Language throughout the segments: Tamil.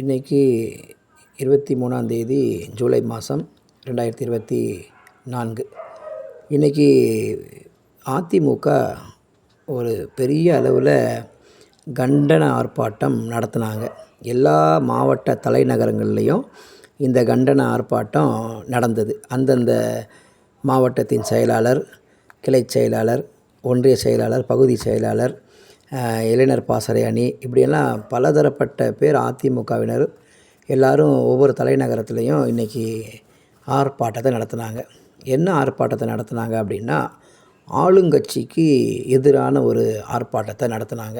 இன்றைக்கி இருபத்தி மூணாந்தேதி ஜூலை மாதம் ரெண்டாயிரத்தி இருபத்தி நான்கு. இன்றைக்கி அதிமுக ஒரு பெரிய அளவில் கண்டன ஆர்ப்பாட்டம் நடத்தினாங்க. எல்லா மாவட்ட தலைநகரங்கள்லேயும் இந்த கண்டன ஆர்ப்பாட்டம் நடந்தது. அந்தந்த மாவட்டத்தின் செயலாளர் கிளை செயலாளர் ஒன்றிய செயலாளர் பகுதி செயலாளர் இளைஞர் பாசறை அணி இப்படியெல்லாம் பலதரப்பட்ட பேர் அதிமுகவினர் எல்லோரும் ஒவ்வொரு தலைநகரத்துலேயும் இன்றைக்கி ஆர்ப்பாட்டத்தை நடத்தினாங்க. என்ன ஆர்ப்பாட்டத்தை நடத்தினாங்க அப்படின்னா ஆளுங்கட்சிக்கு எதிரான ஒரு ஆர்ப்பாட்டத்தை நடத்தினாங்க.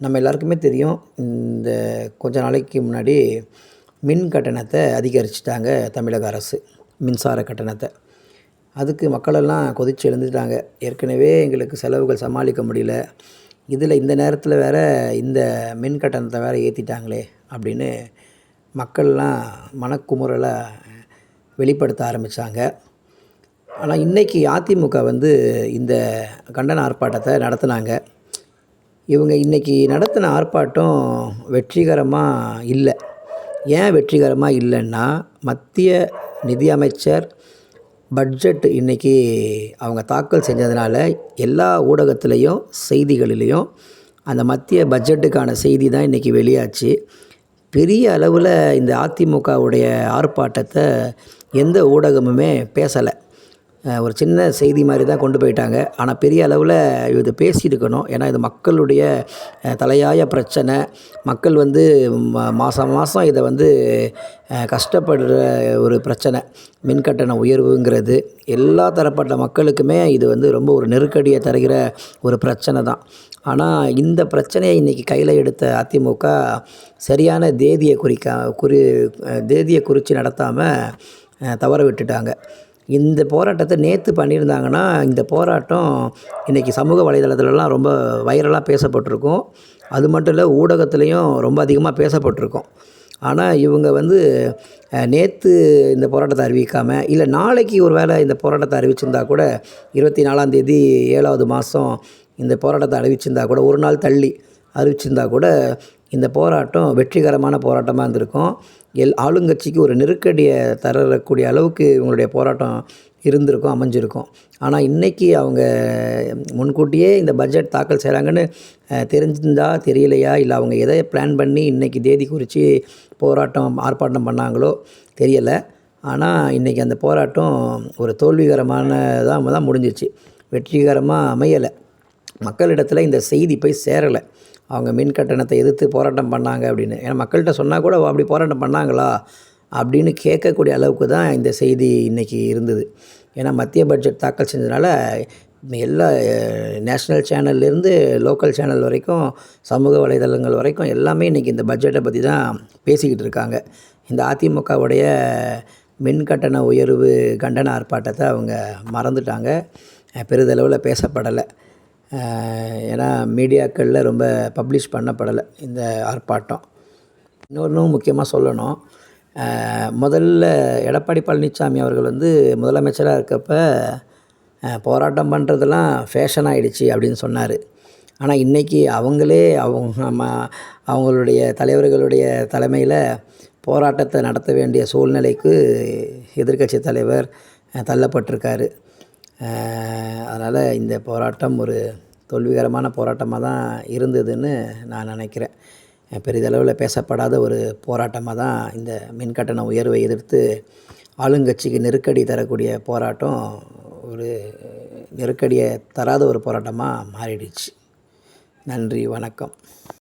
நம்ம எல்லாருக்குமே தெரியும் இந்த கொஞ்ச நாளைக்கு முன்னாடி மின் கட்டணத்தை அதிகரிச்சிட்டாங்க தமிழக அரசு மின்சார கட்டணத்தை. அதுக்கு மக்களெல்லாம் கொதிச்சு எழுந்துட்டாங்க. ஏற்கனவே எங்களுக்கு செலவுகள் சமாளிக்க முடியல. இதில் இந்த நேரத்தில் வேறு இந்த மின் கட்டணத்தை வேறு ஏற்றிட்டாங்களே அப்படின்னு மக்கள்லாம் மனக்குமுறலை வெளிப்படுத்த ஆரம்பித்தாங்க ஆனால் இன்றைக்கி அதிமுக வந்து இந்த கண்டன ஆர்ப்பாட்டத்தை நடத்தினாங்க. இவங்க இன்றைக்கி நடத்தின ஆர்ப்பாட்டம் வெற்றிகரமாக இல்லை. ஏன் வெற்றிகரமாக இல்லைன்னா மத்திய நிதியமைச்சர் பட்ஜெட் இன்றைக்கி அவங்க தாக்கல் செஞ்சதுனால எல்லா ஊடகத்துலேயும் செய்திகளிலையும் அந்த மத்திய பட்ஜெட்டுக்கான செய்தி தான் இன்றைக்கி வெளியாச்சு. பெரிய அளவில் இந்த அதிமுகவுடைய ஆர்ப்பாட்டத்தை எந்த ஊடகமுமே பேசலை. ஒரு சின்ன செய்தி மாதிரி தான் கொண்டு போயிட்டாங்க. ஆனால் பெரிய அளவில் இது பேசியிருக்கணும். ஏன்னா இது மக்களுடைய தலையாய பிரச்சனை. மக்கள் வந்து மாதம் மாதம் இதை வந்து கஷ்டப்படுற ஒரு பிரச்சனை. மின்கட்டண உயர்வுங்கிறது எல்லா தரப்பட்ட மக்களுக்குமே இது வந்து ரொம்ப ஒரு நெருக்கடியை தருகிற ஒரு பிரச்சனை தான். ஆனால் இந்த பிரச்சனையை இன்றைக்கி கையில் எடுத்த அதிமுக சரியான தேதியை குறிக்க குறி தேதியை குறித்து நடத்தாமல் தவற விட்டுட்டாங்க. இந்த போராட்டத்தை நேற்று பண்ணியிருந்தாங்கன்னா இந்த போராட்டம் இன்றைக்கி சமூக வலைதளத்துலலாம் ரொம்ப வைரலாக பேசப்பட்டிருக்கும். அது மட்டும் இல்லை ஊடகத்துலேயும் ரொம்ப அதிகமாக பேசப்பட்டிருக்கும். ஆனால் இவங்க வந்து நேற்று இந்த போராட்டத்தை அறிவிக்காமல் இல்லை நாளைக்கு ஒரு வேளை இந்த போராட்டத்தை அறிவிச்சிருந்தா கூட இருபத்தி நாலாந்தேதி ஏழாவது மாதம் இந்த போராட்டத்தை அறிவிச்சிருந்தா கூட ஒரு நாள் தள்ளி அறிவிச்சிருந்தா கூட இந்த போராட்டம் வெற்றிகரமான போராட்டமாக இருந்திருக்கும். எல் ஆளுங்கட்சிக்கு ஒரு நெருக்கடியை தரக்கூடிய அளவுக்கு இவங்களுடைய போராட்டம் இருந்திருக்கும் அமைஞ்சிருக்கும். ஆனால் இன்றைக்கி அவங்க முன்கூட்டியே இந்த பட்ஜெட் தாக்கல் செய்கிறாங்கன்னு தெரிஞ்சிருந்தா தெரியலையா? இல்லை அவங்க எதை பிளான் பண்ணி இன்றைக்கி தேதி குறித்து போராட்டம் ஆர்ப்பாட்டம் பண்ணாங்களோ தெரியலை. ஆனால் இன்றைக்கி அந்த போராட்டம் ஒரு தோல்விகரமானதாக தான் முடிஞ்சிச்சு வெற்றிகரமாக அமையலை. மக்களிடத்தில் இந்த செய்தி போய் சேரலை. அவங்க மின் கட்டணத்தை எதிர்த்து போராட்டம் பண்ணாங்க அப்படின்னு. ஏன்னா மக்கள்கிட்ட சொன்னால் கூட அப்படி போராட்டம் பண்ணாங்களா? அப்படின்னு கேட்கக்கூடிய அளவுக்கு தான் இந்த செய்தி இன்றைக்கி இருந்தது. ஏன்னா மத்திய பட்ஜெட் தாக்கல் செஞ்சதுனால எல்லா நேஷ்னல் சேனல்லேருந்து லோக்கல் சேனல் வரைக்கும் சமூக வலைதளங்கள் வரைக்கும் எல்லாமே இன்றைக்கி இந்த பட்ஜெட்டை பற்றி தான் பேசிக்கிட்டு இருக்காங்க. இந்த அதிமுகவுடைய மின் கட்டண உயர்வு கண்டன ஆர்ப்பாட்டத்தை அவங்க மறந்துட்டாங்க. பெரிதளவில் பேசப்படலை. ஏன்னா மீடியாக்களில் ரொம்ப பப்ளிஷ் பண்ணப்படலை இந்த ஆர்ப்பாட்டம். இன்னொன்றும் முக்கியமாக சொல்லணும். முதல்ல எடப்பாடி பழனிசாமி அவர்கள் வந்து முதலமைச்சராக இருக்கப்போ போராட்டம் பண்ணுறதெல்லாம் ஃபேஷன் ஆகிடுச்சி அப்படின்னு சொன்னார். ஆனால் இன்றைக்கி அவங்களே அவங்க நம்ம அவங்களுடைய தலைவர்களுடைய தலைமையில் போராட்டத்தை நடத்த வேண்டிய சூழ்நிலைக்கு எதிர்கட்சி தலைவர் தள்ளப்பட்டிருக்காரு. அதனால் இந்த போராட்டம் ஒரு தோல்விகரமான போராட்டமாக தான் இருந்ததுன்னு நான் நினைக்கிறேன். பெரிதளவில் பேசப்படாத ஒரு போராட்டமாக தான் இந்த மின்கட்டண உயர்வை எதிர்த்து ஆளுங்கட்சிக்கு நெருக்கடி தரக்கூடிய போராட்டம் ஒரு நெருக்கடியை தராத ஒரு போராட்டமாக மாறிடுச்சு. நன்றி வணக்கம்.